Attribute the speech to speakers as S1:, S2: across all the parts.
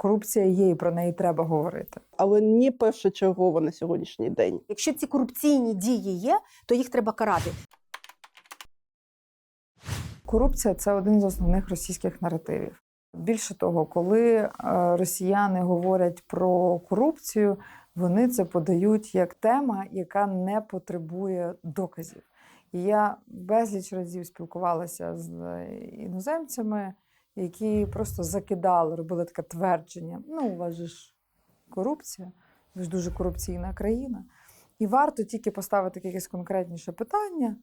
S1: Корупція є, і про неї треба говорити.
S2: але не першочергово на сьогоднішній день.
S3: Якщо ці корупційні дії є, то їх треба карати.
S1: Корупція це один з основних російських наративів. Більше того, коли е, росіяни говорять про корупцію, вони це подають як тема, яка не потребує доказів. І я безліч разів спілкувалася з е, іноземцями, які просто закидали, робили таке твердження: ну, у вас же ж корупція, ви ж дуже корупційна країна. І варто тільки поставити якесь конкретніше питання.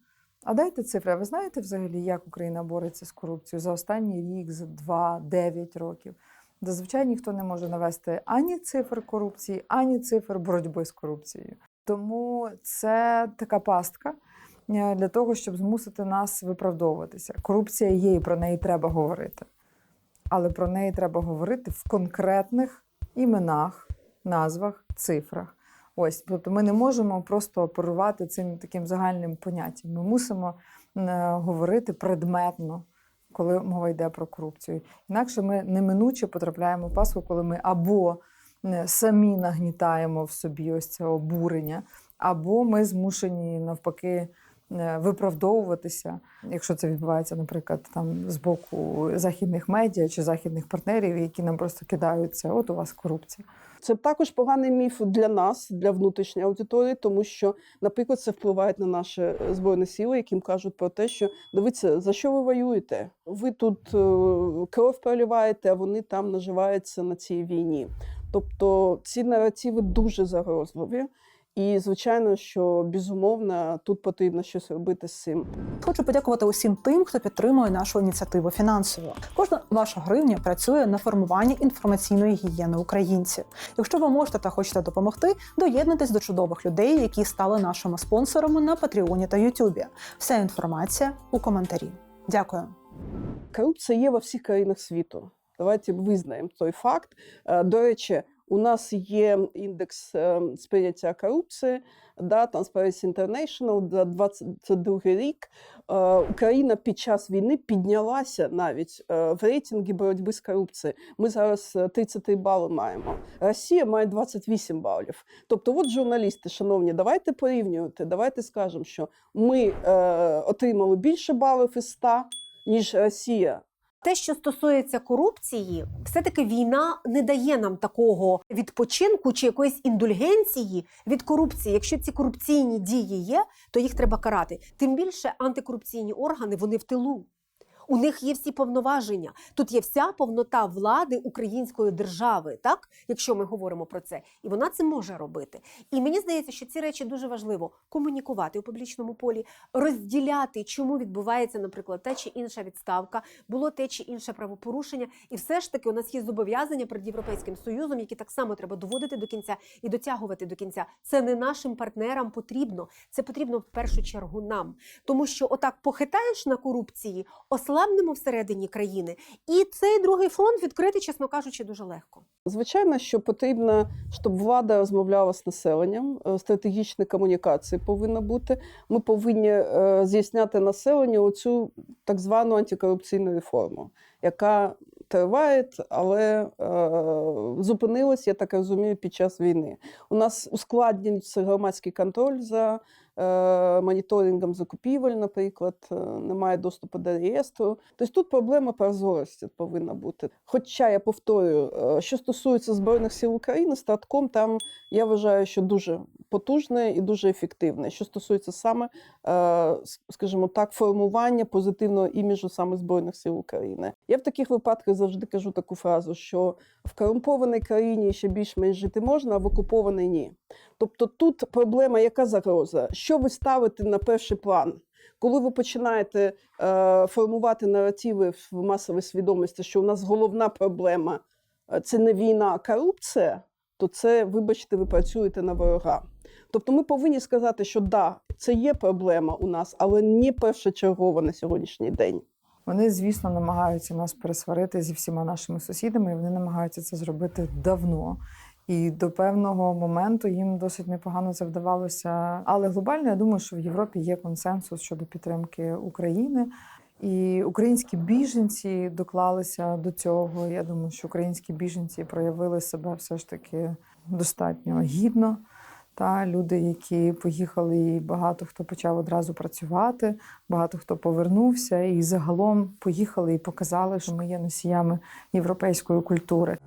S1: А дайте цифри. Ви знаєте взагалі, як Україна бореться з корупцією за останній рік, за два, дев'ять років? Зазвичай ніхто не може навести ані цифр корупції, ані цифр боротьби з корупцією. Тому це така пастка е, для того, щоб змусити нас виправдовуватися. Корупція є, і про неї треба говорити. Але про неї треба говорити в конкретних іменах, назвах, цифрах. Ось, тобто ми не можемо просто оперувати цим таким загальним поняттям. Ми мусимо е, говорити предметно, коли мова йде про корупцію. Інакше ми неминуче потрапляємо в паску, коли ми або е, самі нагнітаємо в собі ось це обурення, або ми змушені навпаки виправдовуватися, якщо це відбувається, наприклад, там з боку західних медіа чи західних партнерів, які нам просто кидаються, от у вас корупція.
S2: Це також поганий міф для нас, для внутрішньої аудиторії, тому що, наприклад, це впливає на наші е, збройні сили, яким кажуть про те, що дивіться, за що ви воюєте? Ви тут е, кров проливаєте, а вони там наживаються на цій війні. Тобто ці наративи дуже загрозливі. І звичайно, що безумовно тут потрібно щось робити з цим.
S4: Хочу подякувати усім тим, хто підтримує нашу ініціативу фінансово. Кожна ваша гривня працює на формування інформаційної гігієни українців. Якщо ви можете та хочете допомогти, доєднуйтесь до чудових людей, які стали нашими спонсорами на Патреоні та Ютубі. Вся інформація у коментарі. Дякую.
S2: Корупція є во всіх країнах світу. Давайте визнаємо той факт. Е, До речі, у нас є індекс е, сприйняття корупції, да, Transparency International за 22 рік. Е, Україна під час війни піднялася навіть е, в рейтингі боротьби з корупцією. Ми зараз е, 33 бали маємо. Росія має 28 балів. Тобто, от журналісти, шановні, давайте порівнювати, давайте скажемо, що ми отримали більше балів із 100, ніж Росія.
S3: Те, що стосується корупції, все-таки війна не дає нам такого відпочинку чи якоїсь індульгенції від корупції. Якщо ці корупційні дії є, то їх треба карати. Тим більше антикорупційні органи вони в тилу. У них є всі повноваження. Тут є вся повнота влади української держави, так якщо ми говоримо про це, і вона це може робити. І мені здається, що ці речі дуже важливо комунікувати у публічному полі, розділяти, чому відбувається, наприклад, та чи інша відставка, було те чи інше правопорушення. І все ж таки у нас є зобов'язання перед Європейським Союзом, які так само треба доводити до кінця і дотягувати до кінця. Це не нашим партнерам потрібно. Це потрібно в першу чергу нам, тому що отак похитаєш на корупції, ослабнемо всередині країни, і цей другий фронт відкрити, чесно кажучи, дуже легко.
S2: Звичайно, що потрібно, щоб влада розмовляла з населенням. Стратегічні комунікації повинна бути. Ми повинні е, з'ясняти населенню оцю так звану антикорупційну реформу, яка триває, але е, зупинилась, я так розумію, під час війни. У нас ускладнюється громадський контроль за е, моніторингом закупівель, наприклад, е, немає доступу до реєстру. Тобто тут проблема прозорості повинна бути. Хоча я повторюю, е, що стосується Збройних сил України, статком там я вважаю, що дуже потужний і дуже ефективний. Що стосується саме, е, скажімо так, формування позитивного іміджу саме Збройних сил України. Я в таких випадках завжди кажу таку фразу, що в корумпованій країні ще більш-менш жити можна, а в окупованій ні. Тобто тут проблема, яка загроза? Що ви ставите на перший план? Коли ви починаєте е, формувати наративи в масовій свідомості, що у нас головна проблема е, це не війна, а корупція, то це, вибачте, ви працюєте на ворога. Тобто ми повинні сказати, що да, це є проблема у нас, але не першочергова на сьогоднішній день.
S1: Вони, звісно, намагаються нас пересварити зі всіма нашими сусідами, і вони намагаються це зробити давно. І до певного моменту їм досить непогано це вдавалося. Але глобально я думаю, що в Європі є консенсус щодо підтримки України. І українські біженці доклалися до цього. Я думаю, що українські біженці проявили себе все ж таки достатньо гідно. Та люди, які поїхали, і багато хто почав одразу працювати, багато хто повернувся, і загалом поїхали і показали, що ми є носіями європейської культури.